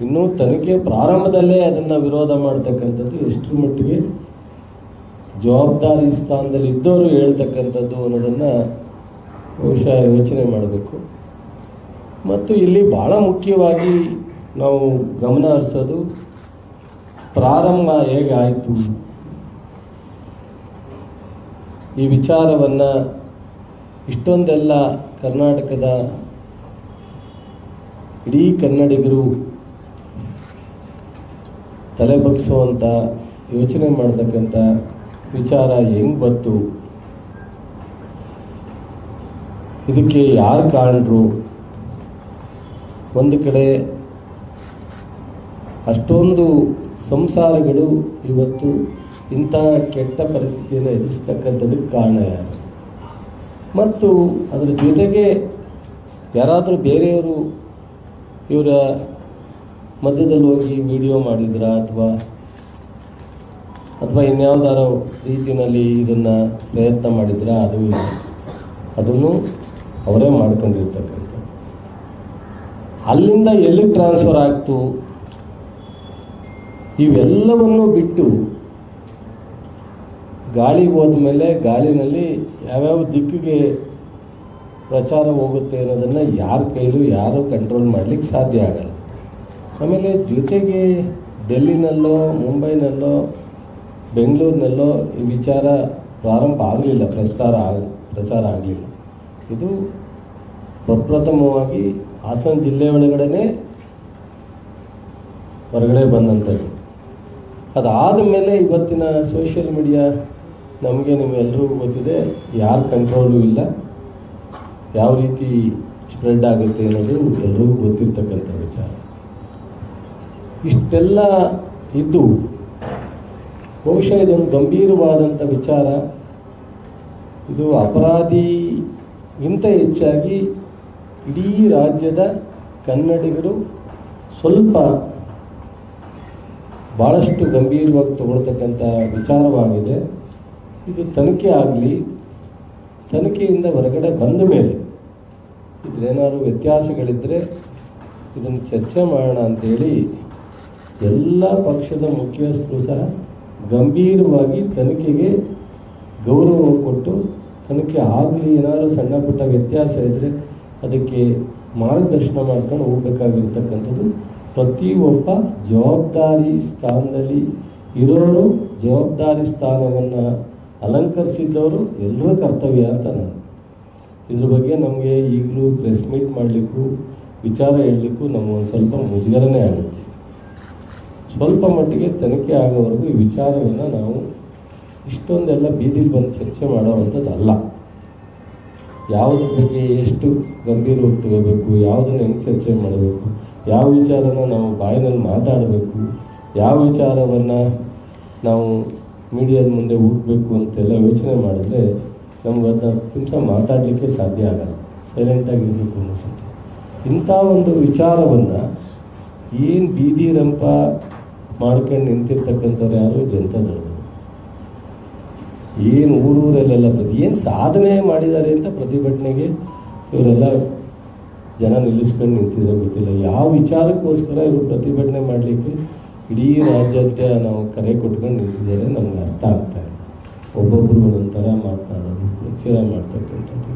ಇನ್ನೂ ತನಿಖೆ ಪ್ರಾರಂಭದಲ್ಲೇ ಅದನ್ನು ವಿರೋಧ ಮಾಡ್ತಕ್ಕಂಥದ್ದು ಎಷ್ಟರ ಮಟ್ಟಿಗೆ ಜವಾಬ್ದಾರಿ ಸ್ಥಾನದಲ್ಲಿ ಇದ್ದವರು ಹೇಳ್ತಕ್ಕಂಥದ್ದು ಅನ್ನೋದನ್ನು ಬಹುಶಃ ಯೋಚನೆ ಮಾಡಬೇಕು. ಮತ್ತು ಇಲ್ಲಿ ಭಾಳ ಮುಖ್ಯವಾಗಿ ನಾವು ಗಮನ ಹರಿಸೋದು ಪ್ರಾರಂಭ ಹೇಗಾಯಿತು ಈ ವಿಚಾರವನ್ನು ಇಷ್ಟೊಂದೆಲ್ಲ ಕರ್ನಾಟಕದ ಇಡೀ ಕನ್ನಡಿಗರು ತಲೆ ಬಗ್ಸುವಂಥ ಯೋಚನೆ ಮಾಡತಕ್ಕಂಥ ವಿಚಾರ ಹೆಂಗೆ ಬಂತು? ಇದಕ್ಕೆ ಯಾರು ಕಾರಣರು? ಒಂದು ಕಡೆ ಅಷ್ಟೊಂದು ಸಂಸಾರಗಳು ಇವತ್ತು ಇಂಥ ಕೆಟ್ಟ ಪರಿಸ್ಥಿತಿಯನ್ನು ಎದುರಿಸ್ತಕ್ಕಂಥದಕ್ಕೆ ಕಾರಣ ಯಾರು? ಮತ್ತು ಅದರ ಜೊತೆಗೆ ಯಾರಾದರೂ ಬೇರೆಯವರು ಇವರ ಮಧ್ಯದಲ್ಲಿ ಹೋಗಿ ವಿಡಿಯೋ ಮಾಡಿದ್ರ ಅಥವಾ ಅಥವಾ ಇನ್ಯಾವುದಾರ ರೀತಿಯಲ್ಲಿ ಇದನ್ನು ಪ್ರಯತ್ನ ಮಾಡಿದ್ರ, ಅದು ಇಲ್ಲ. ಅದನ್ನು ಅವರೇ ಮಾಡ್ಕೊಂಡಿರ್ತಕ್ಕಂಥ. ಅಲ್ಲಿಂದ ಎಲ್ಲಿ ಟ್ರಾನ್ಸ್ಫರ್ ಆಗ್ತು? ಇವೆಲ್ಲವನ್ನು ಬಿಟ್ಟು ಗಾಳಿಗೆ ಹೋದ್ಮೇಲೆ ಗಾಳಿನಲ್ಲಿ ಯಾವ್ಯಾವ ದಿಕ್ಕಿಗೆ ಪ್ರಚಾರ ಹೋಗುತ್ತೆ ಅನ್ನೋದನ್ನು ಯಾರ ಕೈಲೂ ಯಾರೂ ಕಂಟ್ರೋಲ್ ಮಾಡಲಿಕ್ಕೆ ಸಾಧ್ಯ ಆಗಲ್ಲ. ಆಮೇಲೆ ಜೊತೆಗೆ ಡೆಲ್ಲಿನಲ್ಲೋ, ಮುಂಬೈನಲ್ಲೋ, ಬೆಂಗಳೂರಿನಲ್ಲೋ ಈ ವಿಚಾರ ಪ್ರಾರಂಭ ಆಗಲಿಲ್ಲ, ಪ್ರಸ್ತಾರ ಆಗ ಪ್ರಚಾರ ಆಗಲಿಲ್ಲ. ಇದು ಪ್ರಪ್ರಥಮವಾಗಿ ಹಾಸನ ಜಿಲ್ಲೆ ಒಳಗಡೆ ಹೊರಗಡೆ ಬಂದಂಥದ್ದು. ಅದಾದ ಮೇಲೆ ಇವತ್ತಿನ ಸೋಷಿಯಲ್ ಮೀಡಿಯಾ ನಮಗೆ ನಿಮ್ಮೆಲ್ಲರಿಗೂ ಗೊತ್ತಿದೆ, ಯಾರ ಕಂಟ್ರೋಲು ಇಲ್ಲ, ಯಾವ ರೀತಿ ಸ್ಪ್ರೆಡ್ ಆಗುತ್ತೆ ಅನ್ನೋದು ಎಲ್ರಿಗೂ ಗೊತ್ತಿರ್ತಕ್ಕಂಥ ವಿಚಾರ ಇಷ್ಟೆಲ್ಲ ಇದ್ದು ಬಹುಶಃ ಇದೊಂದು ಗಂಭೀರವಾದಂಥ ವಿಚಾರ. ಇದು ಅಪರಾಧಿಗಿಂತ ಹೆಚ್ಚಾಗಿ ಇಡೀ ರಾಜ್ಯದ ಕನ್ನಡಿಗರು ಸ್ವಲ್ಪ ಭಾಳಷ್ಟು ಗಂಭೀರವಾಗಿ ತಗೊಳ್ತಕ್ಕಂಥ ವಿಚಾರವಾಗಿದೆ. ಇದು ತನಿಖೆ ಆಗಲಿ, ತನಿಖೆಯಿಂದ ಹೊರಗಡೆ ಬಂದ ಮೇಲೆ ಇದ್ರೇನಾದ್ರು ವ್ಯತ್ಯಾಸಗಳಿದ್ದರೆ ಇದನ್ನು ಚರ್ಚೆ ಮಾಡೋಣ ಅಂತೇಳಿ ಎಲ್ಲ ಪಕ್ಷದ ಮುಖ್ಯಸ್ಥರು ಸಹ ಗಂಭೀರವಾಗಿ ತನಿಖೆಗೆ ಗೌರವ ಕೊಟ್ಟು ತನಿಖೆ ಆಗಲಿ, ಏನಾದರೂ ಸಣ್ಣ ಪುಟ್ಟ ವ್ಯತ್ಯಾಸ ಇದ್ದರೆ ಅದಕ್ಕೆ ಮಾರ್ಗದರ್ಶನ ಮಾಡ್ಕೊಂಡು ಹೋಗ್ಬೇಕಾಗಿರ್ತಕ್ಕಂಥದ್ದು. ಪ್ರತಿಯೊಬ್ಬ ಜವಾಬ್ದಾರಿ ಸ್ಥಾನದಲ್ಲಿ ಇರೋರು ಜವಾಬ್ದಾರಿ ಸ್ಥಾನವನ್ನು ಅಲಂಕರಿಸಿದ್ದವರು ಎಲ್ಲರ ಕರ್ತವ್ಯ ಅಂತ ನಾನು. ಇದ್ರ ಬಗ್ಗೆ ನಮಗೆ ಈಗಲೂ ಪ್ರೆಸ್ ಮೀಟ್ ಮಾಡಲಿಕ್ಕೂ, ವಿಚಾರ ಹೇಳಲಿಕ್ಕೂ ನಮಗೊಂದು ಸ್ವಲ್ಪ ಮುಜುಗರನೇ ಆಗುತ್ತೆ. ಸ್ವಲ್ಪ ಮಟ್ಟಿಗೆ ತನಿಖೆ ಆಗೋವರೆಗೂ ಈ ವಿಚಾರವನ್ನು ನಾವು ಇಷ್ಟೊಂದೆಲ್ಲ ಬೀದಿಲಿ ಬಂದು ಚರ್ಚೆ ಮಾಡೋವಂಥದ್ದು ಅಲ್ಲ ಯಾವುದ್ರ ಬಗ್ಗೆ ಎಷ್ಟು ಗಂಭೀರವಾಗಿ ತಗೋಬೇಕು ಯಾವುದನ್ನು ಹೆಂಗೆ ಚರ್ಚೆ ಮಾಡಬೇಕು, ಯಾವ ವಿಚಾರನ ನಾವು ಬಾಯಿನಲ್ಲಿ ಮಾತಾಡಬೇಕು, ಯಾವ ವಿಚಾರವನ್ನು ನಾವು ಮೀಡಿಯಾದ ಮುಂದೆ ಹುಡ್ಬೇಕು ಅಂತೆಲ್ಲ ಯೋಚನೆ ಮಾಡಿದ್ರೆ ನಮ್ಗೆ ಅದನ್ನ ಮಾತಾಡಲಿಕ್ಕೆ ಸಾಧ್ಯ ಆಗಲ್ಲ. ಸೈಲೆಂಟಾಗಿರಬೇಕು ಅನಿಸುತ್ತೆ ಇಂಥ ಒಂದು ವಿಚಾರವನ್ನು ಏನು ಬೀದಿ ರಂಪ ಮಾಡ್ಕೊಂಡು ನಿಂತಿರ್ತಕ್ಕಂಥವ್ರು ಯಾರು ಜನತಾದವರು ಏನು ಊರೂರಲ್ಲೆಲ್ಲ ಪ್ರತಿ ಏನು ಸಾಧನೆ ಮಾಡಿದ್ದಾರೆ ಅಂತ ಪ್ರತಿಭಟನೆಗೆ ಇವರೆಲ್ಲ ಜನ ನಿಲ್ಲಿಸ್ಕೊಂಡು ನಿಂತಿದ್ರೆ ಗೊತ್ತಿಲ್ಲ. ಯಾವ ವಿಚಾರಕ್ಕೋಸ್ಕರ ಇವರು ಪ್ರತಿಭಟನೆ ಮಾಡಲಿಕ್ಕೆ ಇಡೀ ರಾಜ್ಯಾದ್ಯ ನಾವು ಕರೆ ಕೊಟ್ಕೊಂಡು ನಿಂತಿದ್ದಾರೆ ನಮ್ಗೆ ಅರ್ಥ ಆಗ್ತಾ ಇದೆ ಒಬ್ಬೊಬ್ಬರು ಒಂದೊಂಥರ ಮಾತನಾಡೋದು ಪ್ರಚಾರ ಮಾಡ್ತಕ್ಕಂಥದ್ದು.